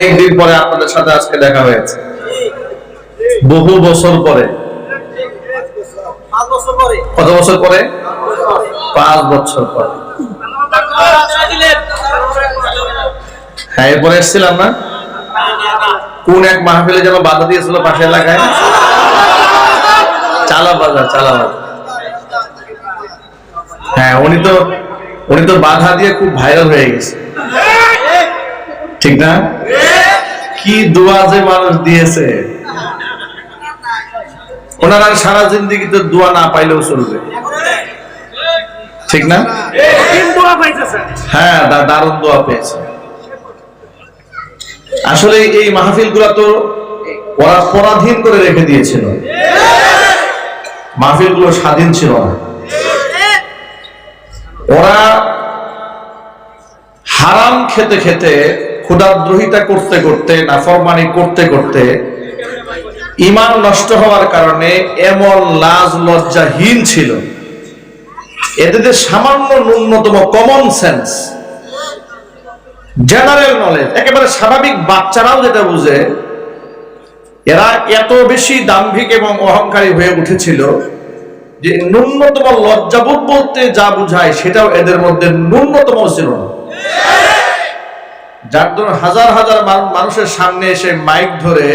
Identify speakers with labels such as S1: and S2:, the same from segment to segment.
S1: একদিন পরে আপনাদের সাথে আজকে দেখা হয়েছে। বহু বছর পরে।
S2: পাঁচ বছর পরে।
S1: কত বছর পরে? পাঁচ বছর পরে। হ্যাঁ এরপরে এসেছিলাম না? কোন এক মাহফিলে যেন বাধা দিয়েছিল পাশে এলাকায়? চালা বাজার চালা বাজার হ্যাঁ উনি তো উনি তো বাধা দিয়ে খুব ভাইরাল হয়ে গেছে। ঠিক না? কি দোয়া যে মানুষ দিয়েছে? ওনারা সারা জিন্দিগিতে দোয়া না পাইলেও চলবে। ঠিক না? হ্যাঁ দারুণ দোয়া পেয়েছে। আসলে এই মাহফিলগুলা তো ওরা পরাধীন করে রেখে দিয়েছিল। মাহফিলগুলো স্বাধীন ছিল না। ওরা হারাম খেতে খেতে ক্ষুদাদ্রোহিতা করতে করতে, নাফরমানি করতে করতে ইমান নষ্ট হওয়ার কারণে এমন লাজ লজ্জাহীন ছিল। এদের সামান্য ন্যূনতম কমন সেন্স জেনারেল নলেজ একেবারে স্বাভাবিক বাচ্চারাও যেটা বুঝে, এরা এত বেশি দাম্ভিক এবং অহংকারী হয়ে উঠেছিল যে ন্যূনতম লজ্জাবোধ বলতে যা বুঝায় সেটাও এদের মধ্যে ন্যূনতম ছিল না। যার জন্য হাজার হাজার মানুষের সামনে এসে মাইক ধরে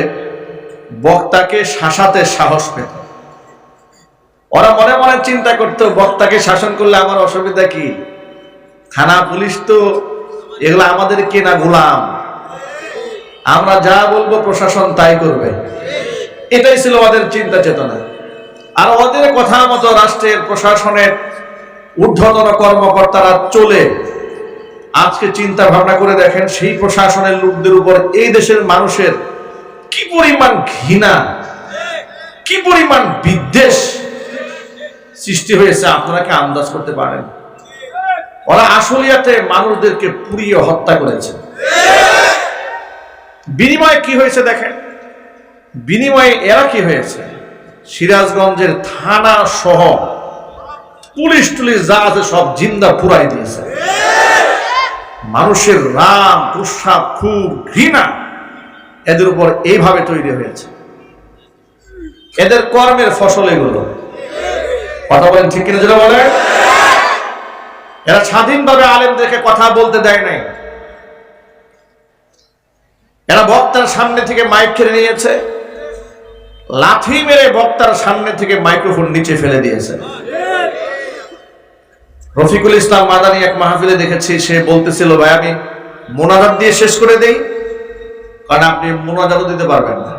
S1: বক্তাকে শাসাতে সাহস পেত। ওরা মনে মনে চিন্তা করতো, বক্তাকে শাসন করলে আমার অসুবিধা কি? থানা পুলিশ তো এগুলো আমাদের কেনা গোলাম। আমরা যা বলব প্রশাসন তাই করবে। এটাই ছিল ওদের চিন্তা চেতনা। আর ওদের কথা মতো রাষ্ট্রের প্রশাসনের ঊর্ধ্বতন কর্মকর্তারা চলে আজকে চিন্তা ভাবনা করে দেখেন, সেই প্রশাসনের লোকদের উপর এই দেশের মানুষের কি পরিমাণ ঘৃণা, কি পরিমাণ বিদ্বেষ সৃষ্টি হয়েছে, আপনারা কি আন্দাজ করতে পারেন? ওরা আসলিয়াতে মানুষদেরকে পুড়িয়ে হত্যা করেছে। বিনিময়ে কি হয়েছে দেখেন? বিনিময়ে এরা কি হয়েছে? সিরাজগঞ্জের থানা সহ পুলিশ টুলিশ যা আছে সব জিন্দা পুরাই দিয়েছে। মানুষের রাম গুসা খুব ঘৃণা। এদের উপর এইভাবে তৈরি হয়েছে। এদের কর্মের ফসল এগুলো। কথা বলেন ঠিক কিনা যেটা বলে এরা স্বাধীনভাবে আলেমদেরকে কথা বলতে দেয় নাই। এরা বক্তার সামনে থেকে মাইক কেড়ে নিয়েছে। লাথি মেরে বক্তার সামনে থেকে মাইক্রোফোন নিচে ফেলে দিয়েছে। রফিকুল ইসলাম মাদানি এক মাহফিলে দেখেছি, সে বলতেছিল, ভাই, আমি মোনাজাত দিয়ে শেষ করে দেই। কারণ আপনি মোনাজাতও দিতে পারবেন না।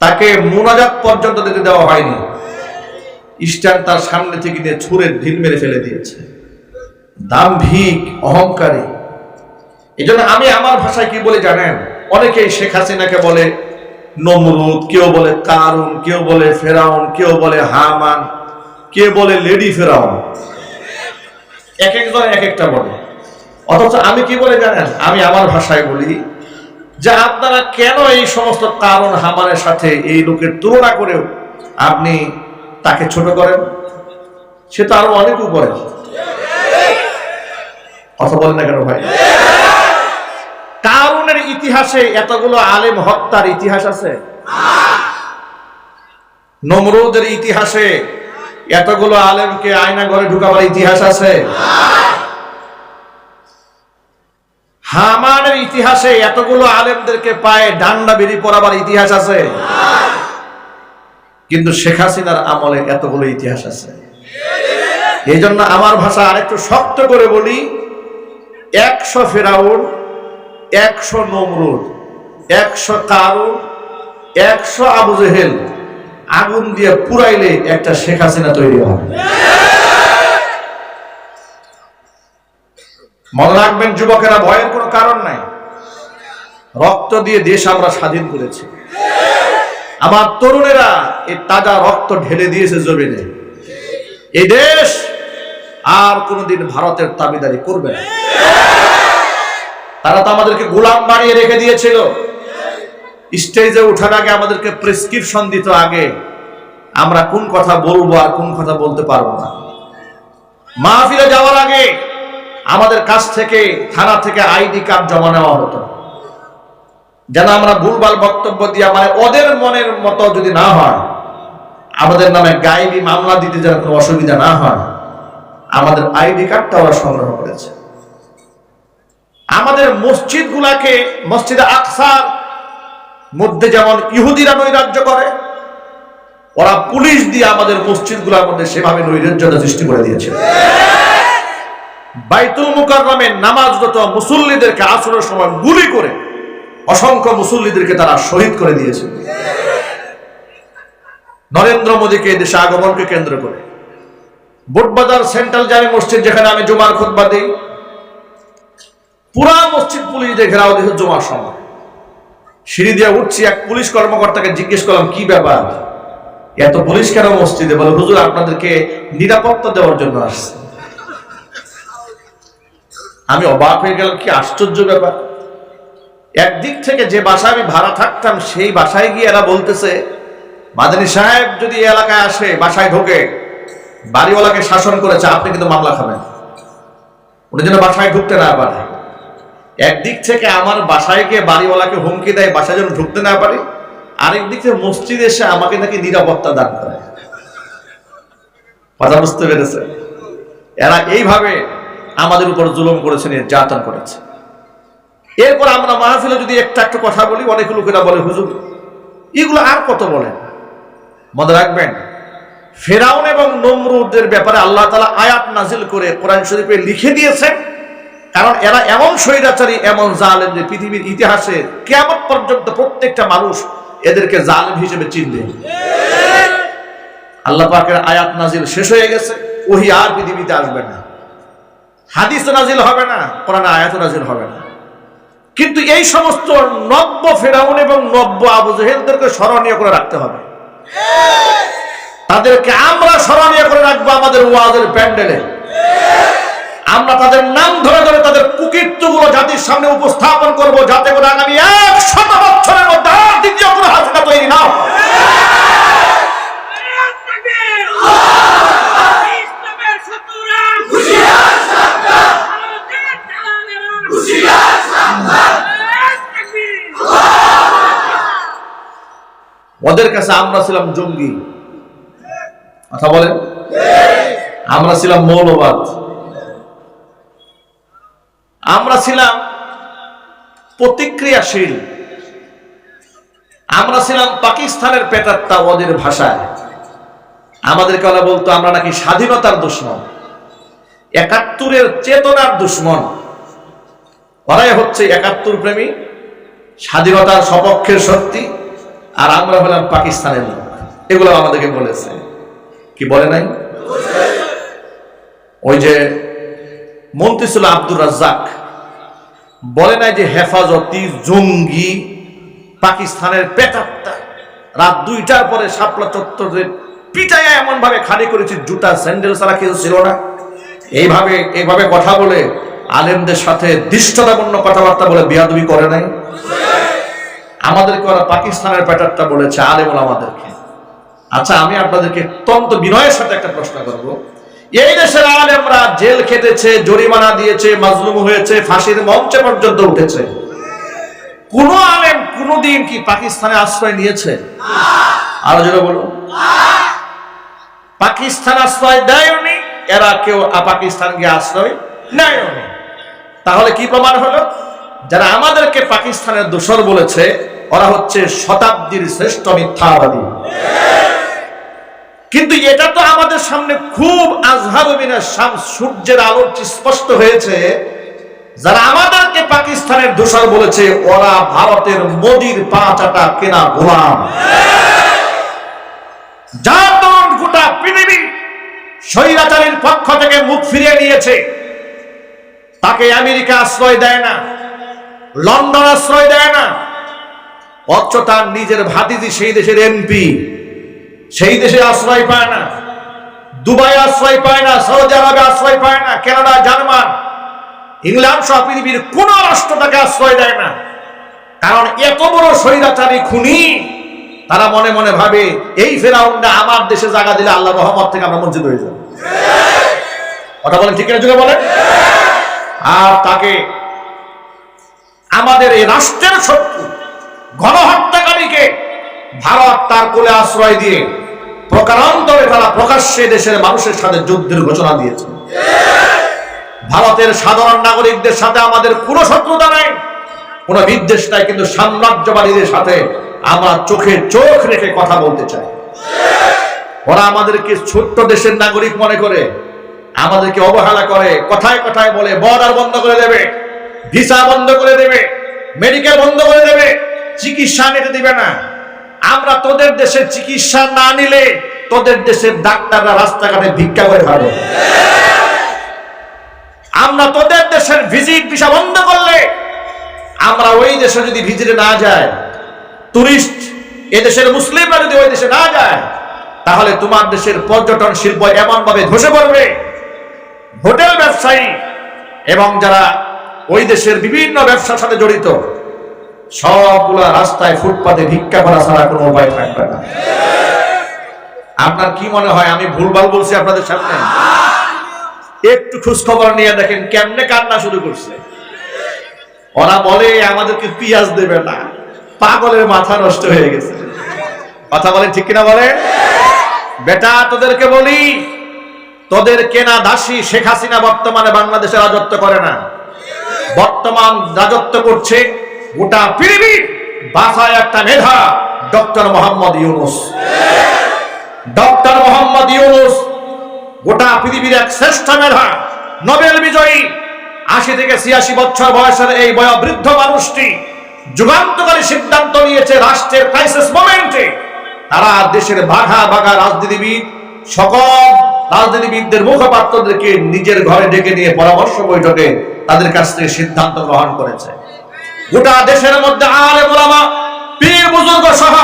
S1: তাকে মোনাজাত পর্যন্ত দিতে দেওয়া হয়নি। স্ট্যান্ড তার সামনে থেকে নিয়ে ছুঁড়ে ঢিল মেরে ফেলে দিয়েছে। দাম্ভিক, অহংকারী। এই আমি আমার ভাষায় কি বলে জানেন? অনেকেই শেখ হাসিনাকে বলে, নমরুদ কেউ বলে, কারুন কেউ বলে, ফেরাউন কেউ বলে, হামান কে বলে লেডি ফেরাউন? এক একজন এক একটা বলে। অথচ আমি কি বলে জানেন? আমি আমার ভাষায় বলি যে আপনারা কেন এই সমস্ত কারণ হামানের সাথে এই লোকের তুলনা করেও আপনি তাকে ছোট করেন? সে তো আরও অনেক উপরে। কথা বলেন না কেন ভাই? কারুনের ইতিহাসে এতগুলো আলেম হত্যার ইতিহাস আছে? নমরুদের ইতিহাসে এতগুলো আলেমকে আয়না ঘরে ঢুকাবার ইতিহাস আছে? হামানের ইতিহাসে এতগুলো আলেমদেরকে পায়ে ডান্ডা বেরি পড়াবার ইতিহাস আছে? কিন্তু শেখ হাসিনার আমলে এতগুলো ইতিহাস আছে। এই জন্য আমার ভাষা আরেকটু শক্ত করে বলি, একশো ফেরাউন, একশো নমরুদ, একশো কারুন, একশো আবু জেহেল আগুন দিয়ে পুরাইলে একটা শেখ হাসিনা তৈরি হবে। মনে রাখবেন, যুবকেরা, ভয়ের কোনো কারণ নাই। রক্ত দিয়ে দেশ আমরা স্বাধীন করেছি। আমার তরুণেরা এই তাজা রক্ত ঢেলে দিয়েছে জমিনে। এই দেশ আর কোনোদিন ভারতের দাবিদারি করবে না। তারা তো আমাদেরকে গোলাম বানিয়ে রেখে দিয়েছিল। স্টেজে ওঠার আগে আমাদেরকে প্রেসক্রিপশন দিত আগে আমরা কোন কথা বলব আর কোন কথা বলতে পারব না। মাহফিলে যাওয়ার আগে আমাদের কাছ থেকে, থানা থেকে আইডি কার্ড জমা নেওয়া হতো। যেন আমরা ভুলভাল বক্তব্য দিয়া মানে ওদের মনের মতো যদি না হয়, আমাদের নামে গাইবি মামলা দিতে যেন কোনো অসুবিধা না হয়, আমাদের আইডি কার্ডটা ওরা সংগ্রহ করেছে। আমাদের মসজিদ গুলাকে মসজিদে আকসার মধ্যে যেমন ইহুদিরা নৈরাজ্য করে, ওরা পুলিশ দিয়ে আমাদের মসজিদগুলার মধ্যে সেভাবে নৈরাজ্যতা সৃষ্টি করে দিয়েছে। বাইতুল মুকাররমে নামাজরত মুসল্লিদেরকে আসরের সময় গুলি করে অসংখ্য মুসল্লিদেরকে তারা শহীদ করে দিয়েছে। নরেন্দ্র মোদীকে দেশে আগমনকে কেন্দ্র করে। বোটবাজার সেন্ট্রাল জামি মসজিদ যেখানে আমি জুমার খুতবা দিই, পুরা মসজিদ পুলিশ দিয়ে ঘেরাও দিয়েছে জুমার সময়। সিঁড়ি দিয়ে উঠছি, এক পুলিশ কর্মকর্তাকে জিজ্ঞেস করলাম, কি ব্যাপার? এত পুলিশ কেন মসজিদে? বলে, হুজুর, আপনাদেরকে নিরাপত্তা দেওয়ার জন্য আসছে। আমি অবাক হয়ে গেলাম, কি আশ্চর্য ব্যাপার। একদিক থেকে যে বাসায় আমি ভাড়া থাকতাম, সেই বাসায় গিয়ে এরা বলতেছে, মাদানী সাহেব যদি এলাকায় আসে, বাসায় ঢোকে, বাড়িওয়ালাকে শাসন করেছে, আপনি কিন্তু মামলা খাবেন। উনি যেন বাসায় ঢুকতে না পারে। একদিক থেকে আমার বাসায় গিয়ে বাড়িওয়ালাকে হুমকি দেয়, বাসায় যেন ঢুকতে না পারে। আরেক দিক থেকে মসজিদ এসে আমাকে নাকি নিরাপত্তা দান করে। কথা বুঝতে পেরেছে এরা এইভাবে আমাদের উপর জুলুম করেছে, নির্যাতন করেছে। এরপর আমরা মাহফিলে যদি একটা একটা কথা বলি, অনেক লোকেরা বলে, হুজুর, এগুলো আর কত বলেন মনে রাখবেন, ফেরাউন এবং নমরুদের ব্যাপারে আল্লাহ তালা আয়াত নাজিল করে কোরআন শরীফে লিখে দিয়েছেন কারণ এরা এমন স্বৈরাচারী, এমন জালেম যে পৃথিবীর ইতিহাসে কেমন পর্যন্ত প্রত্যেকটা মানুষ এদেরকে জালেম হিসেবে চিনবে। আল্লাহ পাকের আয়াত নাজিল শেষ হয়ে গেছে, ওহি আর পৃথিবীতে আসবে না। হাদিস নাজিল হবে না, কোরআন আয়াত নাজিল হবে না। কিন্তু এই সমস্ত নব্য ফেরাউন এবং নব্য আবু জেহেলদেরকে স্মরণীয় করে রাখতে হবে। তাদেরকে আমরা স্মরণীয় করে রাখব আমাদের ওয়াজের প্যান্ডেলে। আমরা তাদের নাম ধরে ধরে কুকীর্তগুলো জাতির সামনে উপস্থাপন করব যাতে করে আগামী এক শত বছরের মধ্যে আর দ্বিতীয় কোনো হাসিনা তৈরি না ওদের কাছে আমরা ছিলাম জঙ্গি। কথা বলেন? আমরা ছিলাম মৌলবাদ। আমরা ছিলাম প্রতিক্রিয়াশীল। আমরা ছিলাম পাকিস্তানের পেটাত্তা ওদের ভাষায়। আমাদেরকে ওরা বলতো, আমরা নাকি স্বাধীনতার দুশ্মন, একাত্তরের চেতনার দুশ্মন। ওরাই হচ্ছে একাত্তর প্রেমী, স্বাধীনতার সপক্ষের শক্তি, আর আমরা হলাম পাকিস্তানের লোক। এগুলো আমাদেরকে বলেছে। কি বলে নাই? ওই যে মন্ত্রী ছিল আব্দুর রাজ্জাক। বলে নাই যে হেফাজতি জঙ্গি পাকিস্তানের পেটাত্তা রাত দুইটার পরে শাপলা চত্বরের পিটাইয়া এমন ভাবে খালি করেছি, জুতা, স্যান্ডেল ছাড়া কেউ ছিল না। এইভাবে এইভাবে কথা বলে আলেমদের সাথে দৃষ্টতাপূর্ণ কথাবার্তা বলে বিয়াদবি করে নাই। আমাদেরকে ওরা পাকিস্তানের প্যাটারটা বলেছে, আলেমুল আমাদেরকে। আচ্ছা আমি আপনাদেরকে অত্যন্ত বিনয়ের সাথে একটা প্রশ্ন করব। এই দেশের আলেমরা জেল খেটেছে, জরিমানা দিয়েছে, মাজলুম হয়েছে, ফাঁসির মঞ্চে পর্যন্ত উঠেছে। কোন আলেম কোনদিন কি পাকিস্তানে আশ্রয় নিয়েছে? আরও জোরে বলুন। পাকিস্তান আশ্রয় দেয়নি, এরা কেউ আ- পাকিস্তান গিয়ে আশ্রয় নেয়নি। তাহলে কি প্রমাণ হলো? যারা আমাদেরকে পাকিস্তানের দোষর বলেছে, ওরা হচ্ছে শতাব্দীর শ্রেষ্ঠ মিথ্যাবাদী। কিন্তু এটা তো আমাদের সামনে খুব আজহারবিনের সূর্যের আলোর স্পষ্ট হয়েছে। যারা আমাদেরকে পাকিস্তানের দোষর বলেছে, ওরা ভারতের মোদির পা চাটা কেনা গোলাম। যার দরুন গোটা পৃথিবী স্বৈরাচারীর পক্ষ থেকে মুখ ফিরিয়ে নিয়েছে। তাকে আমেরিকা আশ্রয় দেয় না, লন্ডন আশ্রয় দেয় না, অথচ তার নিজের ভাতিজি সেই দেশের এমপি। সেই দেশে আশ্রয় পায় না। দুবাই আশ্রয় পায় না, সৌদি আরবে আশ্রয় পায় না, কানাডা, জার্মান, ইংল্যান্ড সহ পৃথিবীর কোন রাষ্ট্র তাকে আশ্রয় দেয় না। কারণ এত বড় স্বৈরাচারী খুনি, তারা মনে মনে ভাবে, এই ফেরাউন্ডা আমার দেশে জায়গা দিলে আল্লাহ রহমত থেকে আমরা মসজিদ হয়ে যাব। কথা বলেন ঠিক যুগে বলেন? আর তাকে আমাদের এই রাষ্ট্রের শত্রু, গণহত্যাকারীকে ভারত তার কোলে আশ্রয় দিয়ে প্রকারান্তরে তারা প্রকাশ্যে দেশের মানুষের সাথে যুদ্ধের ঘোষণা দিয়েছে। ভারতের সাধারণ নাগরিকদের সাথে আমাদের কোনো শত্রুতা নাই, কোনো বিদ্বেষ নাই, কিন্তু সাম্রাজ্যবাদীদের সাথে আমরা চোখে চোখ রেখে কথা বলতে চাই। ওরা আমাদেরকে ছোট্ট দেশের নাগরিক মনে করে, আমাদেরকে অবহেলা করে, কথায় কথায় বলে, বর্ডার বন্ধ করে দেবে, ভিসা বন্ধ করে দেবে, মেডিকেল বন্ধ করে দেবে, চিকিৎসা নিতে দিবে না। আমরা তোদের দেশে চিকিৎসা না নিলে তোদের দেশের ডাক্তাররা রাস্তাঘাটে ভিক্ষা করে খাবে। আমরা তোদের দেশের ভিজিট ভিসা বন্ধ করলে আমরা ওই দেশে যদি ভিজিটে না যায় টুরিস্ট এদেশের মুসলিমরা যদি ওই দেশে না যায়, তাহলে তোমার দেশের পর্যটন শিল্প এমন ভাবে ধসে পড়বে। হোটেল ব্যবসায়ী এবং যারা ওই দেশের বিভিন্ন ব্যবসার সাথে জড়িত সবগুলা রাস্তায় ফুটপাতে ভিক্ষা করা ছাড়া কোনো উপায় থাকবে না। আপনার কি মনে হয়, আমি ভুলভাল বলছি আপনাদের সামনে? একটু খোঁজ খবর নিয়ে দেখেন কেমনে কান্না শুরু করছে। ওরা বলে, আমাদেরকে পিয়াজ দেবে না। পাগলের মাথা নষ্ট হয়ে গেছে। কথা বলেন ঠিক কিনা বলে বেটা, তোদেরকে বলি, তোদের কেনা দাসী শেখ হাসিনা বর্তমানে বাংলাদেশে রাজত্ব করে না। বর্তমান রাজত্ব করছে গোটা পৃথিবীর বাসায় একটা মেধা, ডক্টর মোহাম্মদ ইউনুস। ডক্টর মোহাম্মদ ইউনুস গোটা পৃথিবীর এক শ্রেষ্ঠ মেধা, নোবেল বিজয়ী, আশি থেকে ছিয়াশি বছর বয়সের এই বয়োবৃদ্ধ মানুষটি যুগান্তকারী সিদ্ধান্ত নিয়েছে রাষ্ট্রের ক্রাইসিস মোমেন্টে তারা দেশের বাঘা বাঘা রাজনীতিবিদ, সকল রাজনীতিবিদদের মুখপাত্রদেরকে নিজের ঘরে ডেকে নিয়ে পরামর্শ বৈঠকে তাদের কাছ থেকে সিদ্ধান্ত গ্রহণ করেছে। গোটা দেশের মধ্যে আলে মোলামা, পীর বুজুর্গ সহ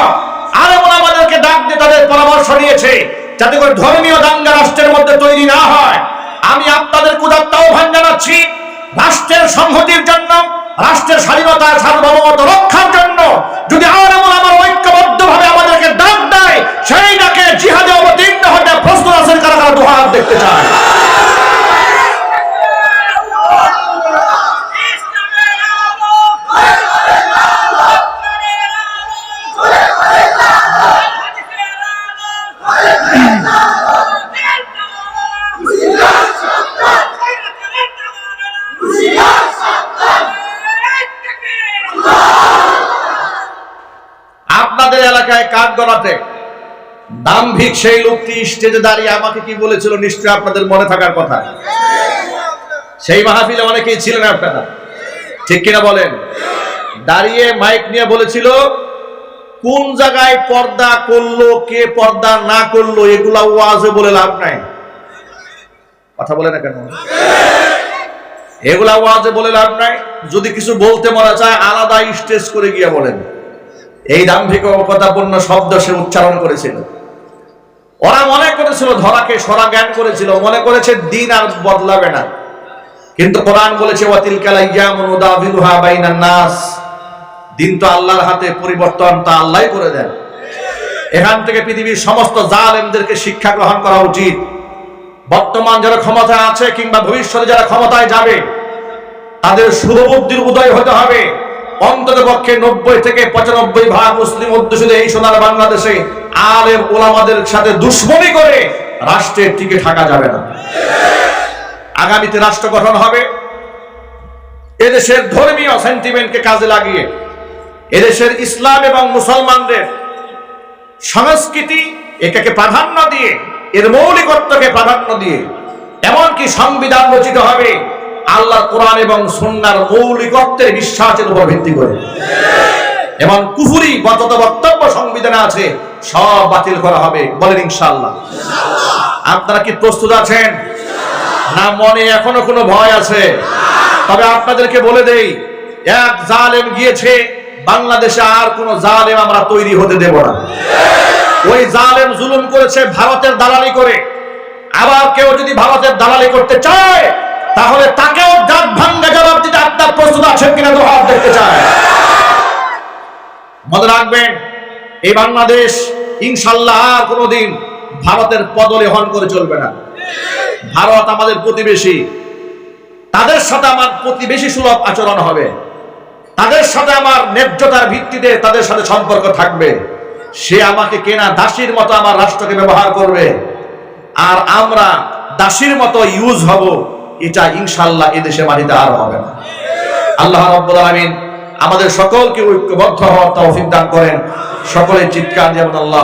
S1: আলে মোলামাদেরকে ডাক দিয়ে তাদের পরামর্শ নিয়েছে যাতে করে ধর্মীয় দাঙ্গা রাষ্ট্রের মধ্যে তৈরি না হয়। আমি আপনাদের কুদাত্তা আহ্বান জানাচ্ছি, রাষ্ট্রের সংহতির জন্য, রাষ্ট্রের স্বাধীনতা, সার্বভৌমত্ব রক্ষার জন্য যদি আলে মোলামার ঐক্যবদ্ধ ভাবে আমাদেরকে ডাক দেয়, সেই ডাকে জিহাদে অবতীর্ণ হতে প্রস্তুত আছেন কারা কারা দুহাত দেখতে চায়। গড়াতে দাম্ভিক সেই লোকটি স্টেজে দাঁড়িয়ে আমাকে কি বলেছিল নিশ্চয়ই আপনাদের মনে থাকার কথা। সেই মাহফিলে অনেকেই ছিলেন আপনারা। ঠিক কিনা বলেন? দাঁড়িয়ে মাইক নিয়ে বলেছিল, কোন জায়গায় পর্দা করল, কে পর্দা না করল, এগুলা ওয়াজে বলে লাভ নাই। কথা বলে না কেন? এগুলা ওয়াজে বলে লাভ নাই। যদি কিছু বলতে মনে চায়, আলাদা স্টেজ করে গিয়ে বলেন। এই দাম্ভিকতাপূর্ণ শব্দ সে উচ্চারণ করেছিল। ওরা মনে করেছিল ধরাকে সরা জ্ঞান করেছিল, মনে করেছে দিন আর বদলাবে না। কিন্তু কোরআন বলেছে নাস। দিন তো আল্লাহর হাতে পরিবর্তন তা আল্লাহই করে দেন। এখান থেকে পৃথিবীর সমস্ত জালেমদেরকে শিক্ষা গ্রহণ করা উচিত। বর্তমান যারা ক্ষমতায় আছে কিংবা ভবিষ্যতে যারা ক্ষমতায় যাবে, তাদের শুভবুদ্ধির উদয় হতে হবে। অন্তত পক্ষে নব্বই থেকে পঁচানব্বই ভাগ মুসলিম অধ্যুষিত এই সোনার বাংলাদেশে আলেম ওলামাদের সাথে দুশ্মনী করে রাষ্ট্রের টিকে থাকা যাবে না। আগামীতে রাষ্ট্র গঠন হবে। এদেশের ধর্মীয় সেন্টিমেন্টকে কাজে লাগিয়ে এদেশের ইসলাম এবং মুসলমানদের সংস্কৃতি এটাকে প্রাধান্য দিয়ে, এর মৌলিকত্বকে প্রাধান্য দিয়ে, এমনকি সংবিধান রচিত হবে। আল্লাহ কোরআন এবং সন্ন্যার মৌলিকত্বের বিশ্বাসের উপর ভিত্তি করে। এবং কুফুরি গত বক্তব্য সংবিধানে আছে, সব বাতিল করা হবে, বলেন ইনশাআল্লাহ। আপনারা কি প্রস্তুত আছেন? না, মনে এখনও কোনো ভয় আছে? তবে আপনাদেরকে বলে দেই, এক জালেম গিয়েছে, বাংলাদেশে আর কোন জালেম আমরা তৈরি হতে দেব না। ওই জালেম জুলুম করেছে ভারতের দালালি করে। আবার কেউ যদি ভারতের দালালি করতে চায় তাহলে তাকেও দাঁত ভাঙ্গা জবাব দিতে আপনার প্রস্তুত আছেন কিনা তো হাত দেখতে চায়। মনে রাখবেন, এই বাংলাদেশ ইনশাল্লাহ আর কোনোদিন ভারতের পদলে হন করে চলবে না। ভারত আমাদের প্রতিবেশী। তাদের সাথে আমার প্রতিবেশী সুলভ আচরণ হবে। তাদের সাথে আমার ন্যায্যতার ভিত্তিতে তাদের সাথে সম্পর্ক থাকবে। সে আমাকে কেনা দাসীর মতো আমার রাষ্ট্রকে ব্যবহার করবে। আর আমরা দাসীর মতো ইউজ হব। এটা ইনশাল্লাহ এদেশে মাটিতে আর হবে না। আল্লাহ রব্বুল আলমিন আমাদের সকলকে ঐক্যবদ্ধ হওয়ার তৌফিক দান করেন। সকলের চিৎকার যেমন আল্লাহ